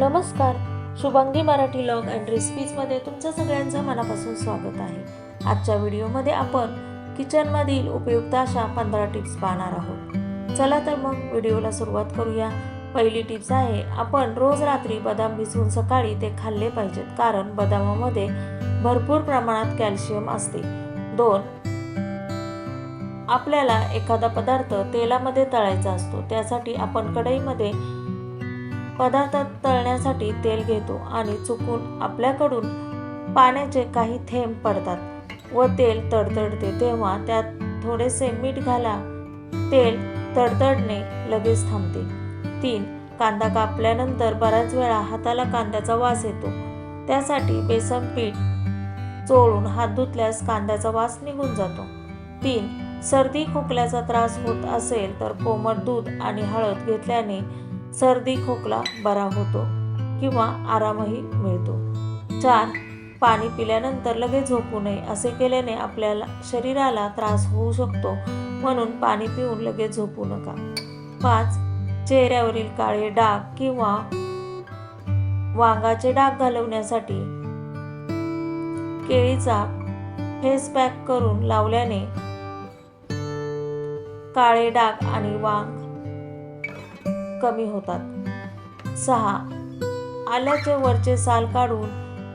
नमस्कार. Shubhangi Marathi log and रेसिपीजमध्ये तुमचं सगळ्यांचं मनापासून स्वागत आहे. आजच्या व्हिडिओमध्ये आपण किचनमधील उपयुक्त अशा पंधरा टिप्स पाहणार आहोत. चला तर मग व्हिडिओला सुरुवात करूया. पहिली टिप्स आहे आपण रोज रात्री बदाम भिजवून सकाळी ते खाल्ले पाहिजेत कारण बदामामध्ये भरपूर प्रमाणात कॅल्शियम असते. दोन आपल्याला एखादा पदार्थ तेलामध्ये तळायचा असतो त्यासाठी आपण कढईमध्ये पदार्थ तळण्यासाठी तेल घेतो आणि चुकून आपल्याकडून पाण्याचे काही थेंब पडतात व तेल तडतडते तेव्हा त्यात थोडेसे मीठ घाला. तेल तडतडणे लगेच थांबते. तीन कांदा कापल्यानंतर बऱ्याच वेळा हाताला कांद्याचा वास येतो. त्यासाठी बेसन पीठ चोळून हात धुतल्यास कांद्याचा वास निघून जातो. तीन सर्दी खोकल्याचा त्रास होत असेल तर कोमट दूध आणि हळद घेतल्याने सर्दी खोकला बरा होतो किंवा आरामही मिळतो. चार पाणी पिल्यानंतर लगेच झोपू नये असे केल्याने आपल्याला शरीराला त्रास होऊ शकतो म्हणून पाणी पिऊन लगेच झोपू नका. पाच चेहऱ्यावरील काळे डाग किंवा वांगाचे डाग घालवण्यासाठी केळीचा फेस पॅक करून लावल्याने काळे डाग आणि वांग कमी होतात. सहा. आल्याचे वरचे साल काढून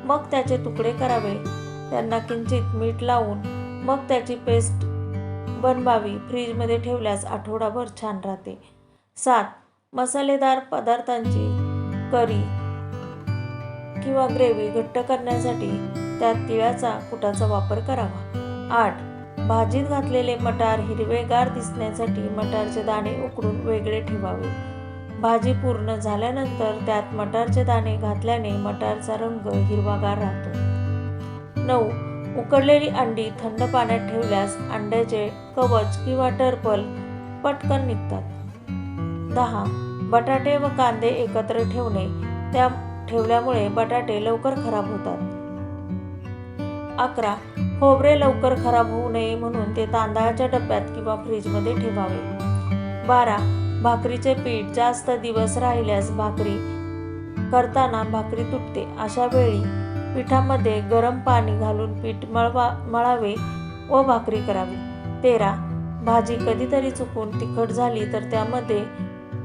मग त्याचे तुकडे करावे. त्यांना किंचित मीठ लावून मग त्याची पेस्ट बनवावी. फ्रीजमध्ये ठेवल्यास आठवडाभर छान राहते. सात. मसालेदार पदार्थांची करी किंवा ग्रेव्ही घट्ट करण्यासाठी त्यात तिळाचा कुटाचा वापर करावा. आठ. भाजीत घातलेले मटार हिरवेगार दिसण्यासाठी मटारचे दाणे उकडून वेगळे ठेवावे. भाजी पूर्ण झाल्यानंतर त्यात मटारचे दाणे घातल्याने मटारचा रंग हिरवागार राहतो. नऊ. उकडलेली अंडी थंड पाण्यात ठेवल्यास अंड्याचे कवच किंवा टर्पल पटकन निघतात. दहा. बटाटे व कांदे एकत्र ठेवणे. त्या ठेवल्यामुळे बटाटे लवकर खराब होतात. अकरा. खोबरे लवकर खराब होऊ नये म्हणून ते तांदळाच्या डब्यात किंवा फ्रीजमध्ये ठेवावे. बारा. भाकरीचे पीठ जास्त दिवस राहिल्यास भाकरी करताना भाकरी तुटते. अशा वेळी पिठामध्ये गरम पाणी घालून पीठ मळवा मळावे व भाकरी करावी. तेरा. भाजी कधीतरी चुकून तिखट झाली तर त्यामध्ये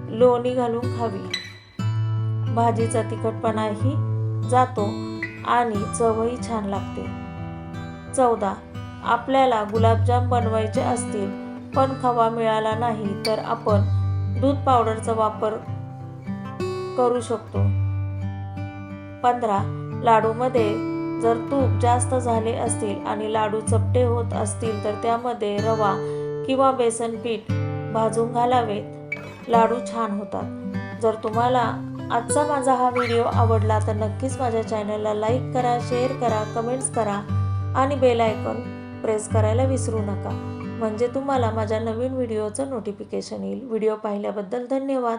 लोणी घालून खावी. भाजीचा तिखटपणाही जातो आणि चवही छान लागते. चौदा. आपल्याला गुलाबजाम बनवायचे असतील पण खवा मिळाला नाही तर आपण दूध पावडरचा वापर करू शकतो. पंधरा लाडूमध्ये जर तूप जास्त झाले असतील आणि लाडू चपटे होत असतील तर त्यामध्ये रवा किंवा बेसन पीठ भाजून घालावेत. लाडू छान होतात. जर तुम्हाला आजचा माझा हा व्हिडिओ आवडला तर नक्कीच माझ्या चॅनलला लाईक करा शेअर करा कमेंट्स करा आणि बेल आयकॉन प्रेस करायला विसरू नका. म्हणजे तुम्हाला माझ्या नवीन व्हिडिओचं नोटिफिकेशन येईल. व्हिडिओ पाहिल्याबद्दल धन्यवाद.